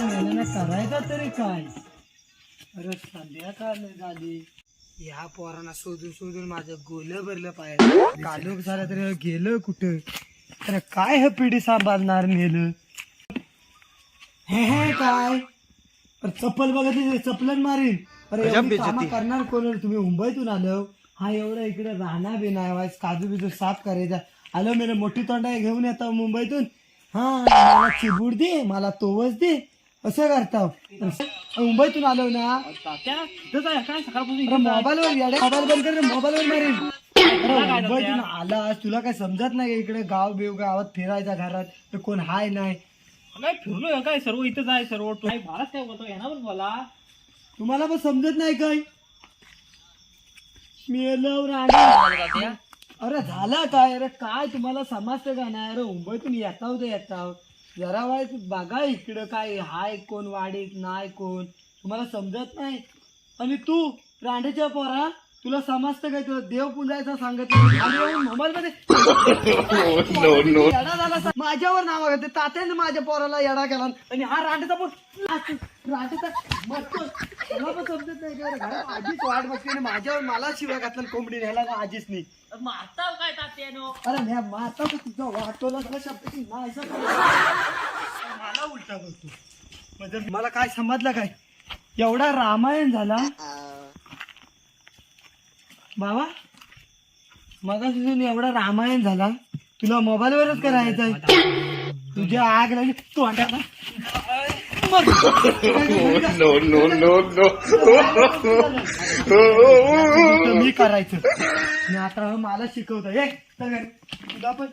तरी काय अरे संध्याकाळ झाली या पोरांना शोधून शोधून माझं गोलं भरलं पाहिजे कालोख झाला तरी गेलं कुठं अरे काय हे पिढी सांभाळणार नेलं हे हे काय चप्पल बघा तिथे चप्पलन मारीन अरे करणार कोण? तुम्ही मुंबईतून आलो हा एवढा इकडे राहणार बी नाही वाईस काजू बिजू साफ करायचा. आलो मेरे मोठी तोंडा घेऊन येतो मुंबईतून. हा मला चिबूड दे मला तोवच दे. असं करता. मुंबईतून आलो ना. मोबाईल वर येड्या मोबाईल बंद कर मोबाईल वर अरे मुंबईतून आला तुला काय समजत नाही इकडे गाव बिव गावात फिरायचा घरात? तर कोण हाय नाही? काय फिरलोय काय? सर्व इथंच आहे सर्व. तू काय भारत काय बोलतो पण बोला तुम्हाला पण समजत नाही काय? अरे झाला काय? अरे काय तुम्हाला समजतं का नाही? अरे मुंबईतून येता होतं येता जरा वाईट बघा इकडं काय हाय कोण वाडीत नाही कोण? तुम्हाला समजत नाही? आणि तू रांडेच्या पोरा तुला समजतं काय तुला देव पुजायचा सांगत मोबाईल मध्ये येडा झाला सा- माझ्यावर नाव आहे ते तात्याने माझ्या पोराला येडा केला. आणि हा रांडेचा पोर रांडेचा त्याला पण समजत नाही का रे? घरात आजीच वाट बघते आणि माझ्यावर मला शिवाय घातलं कोंबडी न्यायला का आजीच नाही मग काय तात्यानो? अरे म्या माता तर तुझा वाटवला सगळं शब्द की नाही असं काय? मला उलटा बोलतो. म्हणजे मला काय समजलं काय? एवढा रामायण झाला. बाबा मगापासून एवढा रामायण झाला. तुला मोबाईल वरच करायचं आहे तुझ्या आग लागली. तू अंड्याला मी करायचं. आणि आता मला शिकवतं घरी. तुला पण.